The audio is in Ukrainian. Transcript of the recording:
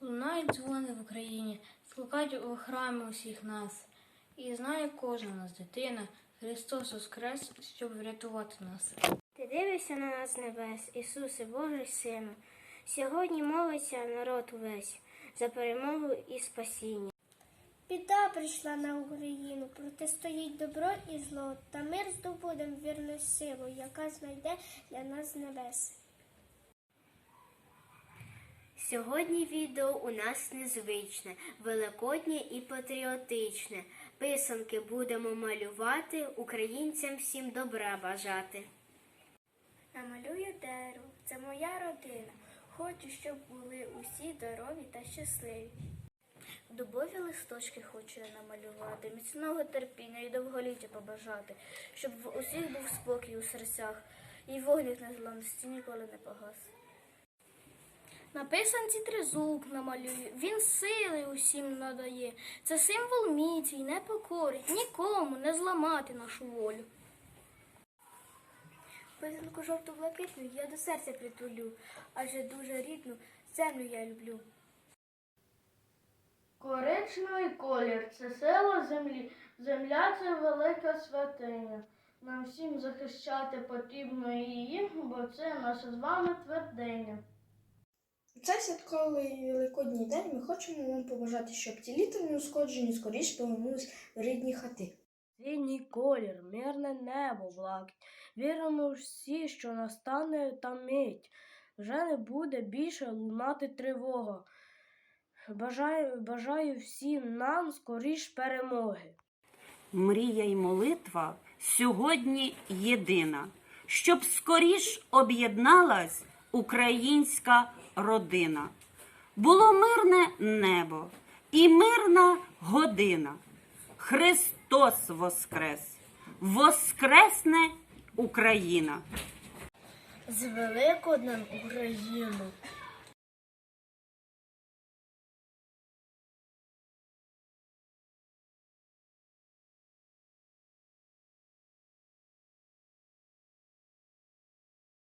Лунають дзвони в Україні, скликають у храмі усіх нас. І знає кожна нас дитина, Христос воскрес, щоб врятувати нас. Ти дивишся на нас небес, Ісусе Божий Сину. Сьогодні молиться народ увесь за перемогу і спасіння. Біда прийшла на Україну, протистоїть добро і зло, та мир здобудем вірну силу, яка знайде для нас небес. Сьогодні відео у нас незвичне, великоднє і патріотичне. Писанки будемо малювати, українцям всім добра бажати. Намалюю дерево, це моя родина. Хочу, щоб були усі здорові та щасливі. Дубові листочки хочу я намалювати, міцного терпіння і довголіття побажати, щоб в усіх був спокій у серцях, і вогник незламності ніколи не погас. На писанці тризуб намалюю, він сили усім надає. Це символ міці й непокори, нікому не зламати нашу волю. Писанку жовту блакитну я до серця притулю, адже дуже рідну землю я люблю. Коричневий колір це сила землі. Земля це велика святиня. Нам всім захищати потрібно її, бо це наша з вами твердиня. У цей святковий великодній день ми хочемо вам побажати, щоб ті літа неушкоджені скоріш повернулись в рідні хати. Синій колір, мирне небо, блакить. Віримо всі, що настане та мить. Вже не буде більше лунати тривога. Бажаю, бажаю всім нам скоріш перемоги. Мрія й молитва сьогодні єдина, щоб скоріш об'єдналась українська родина. Було мирне небо і мирна година. Христос воскрес! Воскресне Україна! З Великоднем Україну